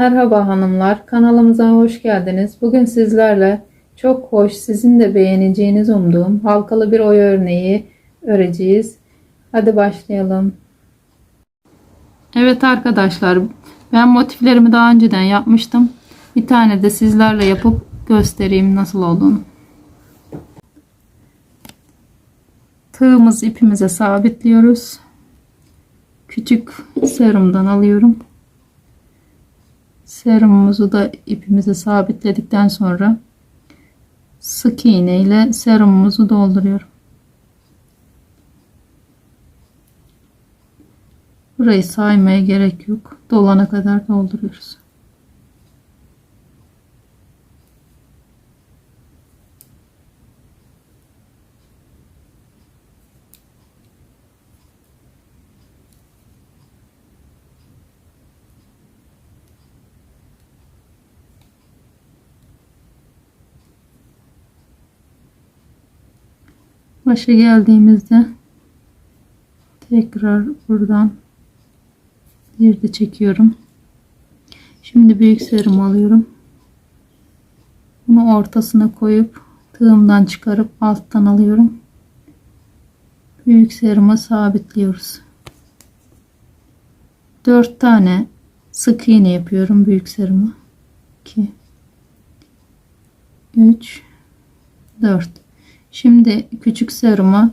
Merhaba hanımlar, kanalımıza hoş geldiniz. Bugün sizlerle çok hoş, sizin de beğeneceğiniz umduğum halkalı bir oya örneği öreceğiz. Hadi başlayalım. Evet arkadaşlar, ben motiflerimi daha önceden yapmıştım. Bir tane de sizlerle yapıp göstereyim nasıl olduğunu. Tığımız ipimize sabitliyoruz. Küçük serumdan alıyorum. Serumumuzu da ipimize sabitledikten sonra sık iğne ile serumumuzu dolduruyorum. Burayı saymaya gerek yok. Dolana kadar dolduruyoruz. Başa geldiğimizde tekrar buradan bir de çekiyorum. Şimdi büyük serum alıyorum. Bunu ortasına koyup tığımdan çıkarıp alttan alıyorum. Büyük seruma sabitliyoruz. 4 tane sık iğne yapıyorum büyük seruma. 2 3 4 Şimdi küçük seruma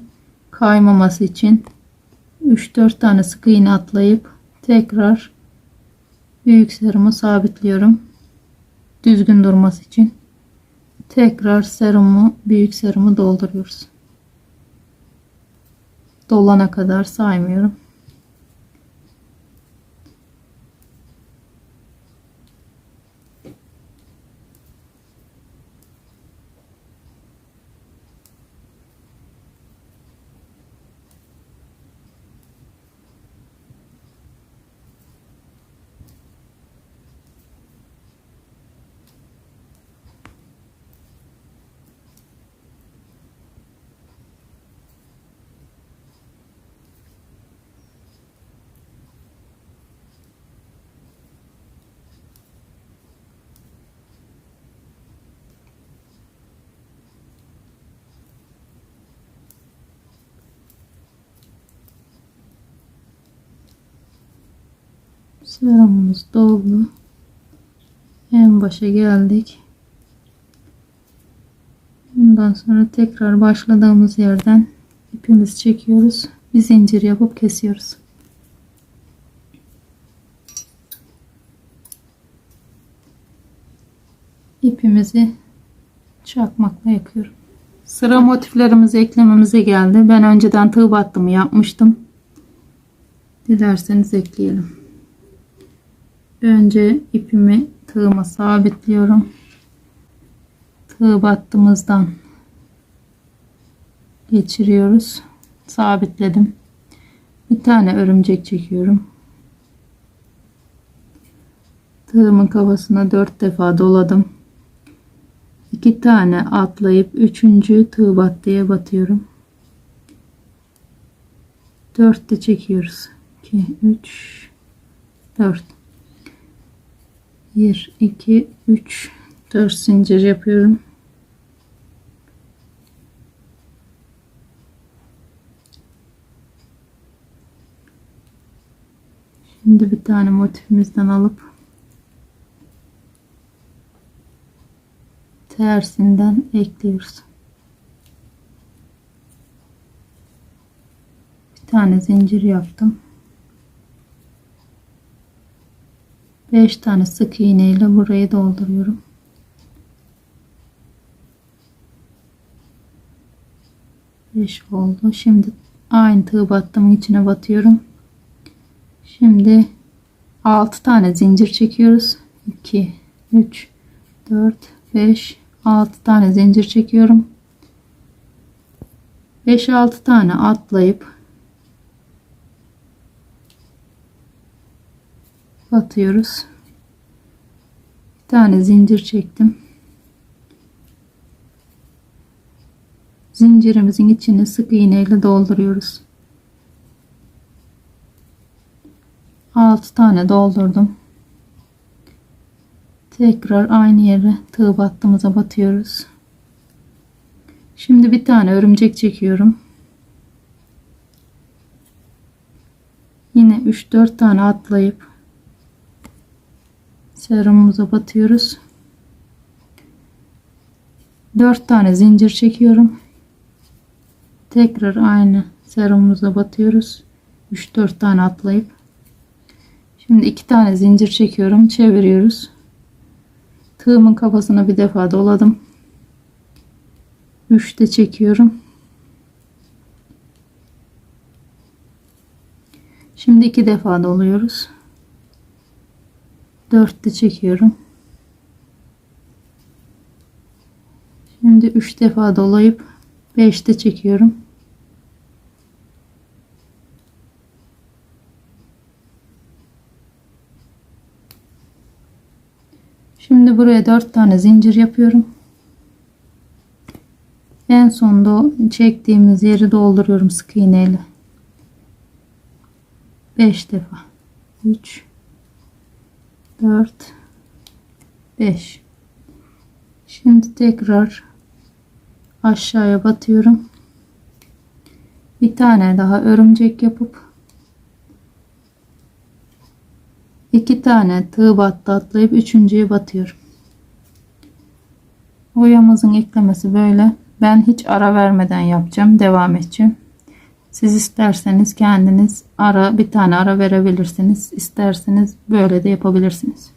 kaymaması için 3-4 tane sık iğne atlayıp tekrar büyük serumu sabitliyorum. Düzgün durması için. Tekrar serumu büyük serumu dolduruyoruz. Dolana kadar saymıyorum. Serumumuz doldu. En başa geldik. Bundan sonra tekrar başladığımız yerden ipimizi çekiyoruz. Bir zincir yapıp kesiyoruz. İpimizi çakmakla yakıyorum. Sıra motiflerimizi eklememize geldi. Ben önceden tığ battımı yapmıştım. Dilerseniz ekleyelim. Önce ipimi tığıma sabitliyorum. Tığ battığımızdan geçiriyoruz. Sabitledim. Bir tane örümcek çekiyorum. Tığımın kafasına dört defa doladım. İki tane atlayıp üçüncü tığ battıya batıyorum. Dört de çekiyoruz. 2 3 4 1 2 3 4 zincir yapıyorum. Şimdi bir tane motifimizden alıp tersinden ekliyoruz. Bir tane zincir yaptım. 5 tane sık iğne ile burayı dolduruyorum. Beş oldu. Şimdi aynı tığ battığımın içine batıyorum. Şimdi 6 tane zincir çekiyoruz. 2 3 4 5 6 tane zincir çekiyorum. 5-6 tane atlayıp batıyoruz. Bir tane zincir çektim. Zincirimizin içini sık iğne ile dolduruyoruz. 6 tane doldurdum. Tekrar aynı yere tığ battığımıza batıyoruz. Şimdi bir tane örümcek çekiyorum. Yine 3-4 tane atlayıp serumumuza batıyoruz. 4 tane zincir çekiyorum. Tekrar aynı serumumuza batıyoruz. 3-4 tane atlayıp Şimdi 2 tane zincir çekiyorum. Çeviriyoruz. Tığımın kafasına bir defa doladım. 3 de çekiyorum. Şimdi iki defa doluyoruz. 4 de çekiyorum. Şimdi 3 defa dolayıp 5 de çekiyorum. Şimdi buraya 4 tane zincir yapıyorum. En sonda çektiğimiz yeri dolduruyorum sık iğneyle. 5 defa. 3 4 5 Şimdi tekrar aşağıya batıyorum. Bir tane daha örümcek yapıp iki tane tığ battı atlayıp üçüncüye batıyorum. Oyamızın eklemesi böyle. Ben hiç ara vermeden yapacağım. Devam edeceğim. Siz isterseniz kendiniz ara bir tane ara verebilirsiniz. İsterseniz böyle de yapabilirsiniz.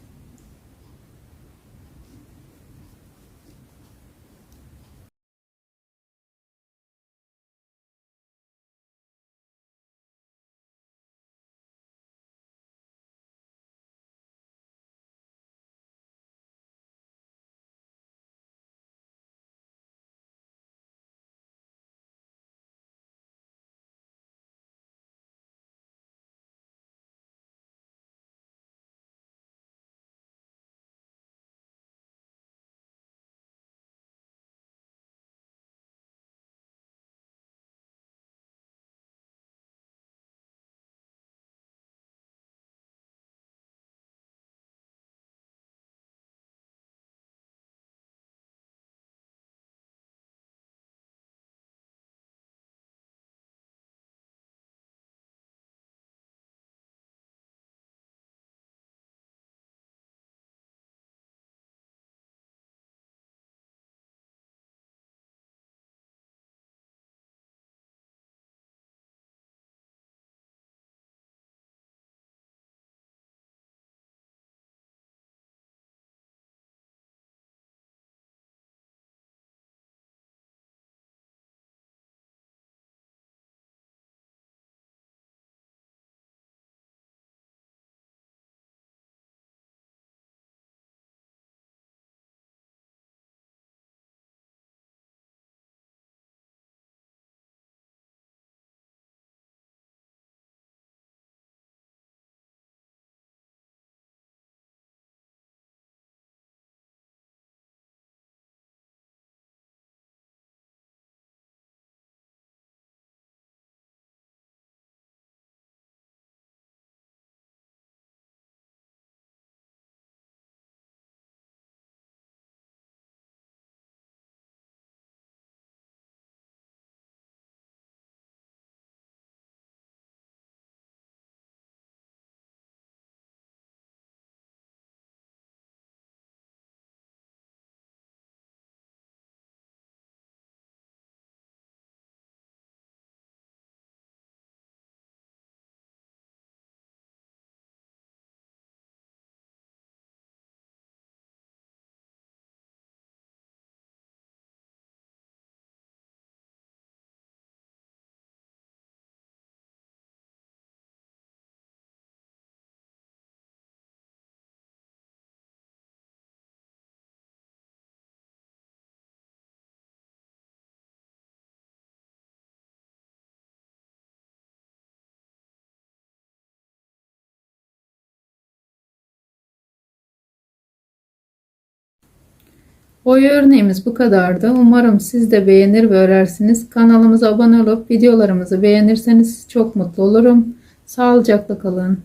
Boy örneğimiz bu kadardı. Umarım siz de beğenir ve örersiniz. Kanalımıza abone olup videolarımızı beğenirseniz çok mutlu olurum. Sağlıcakla kalın.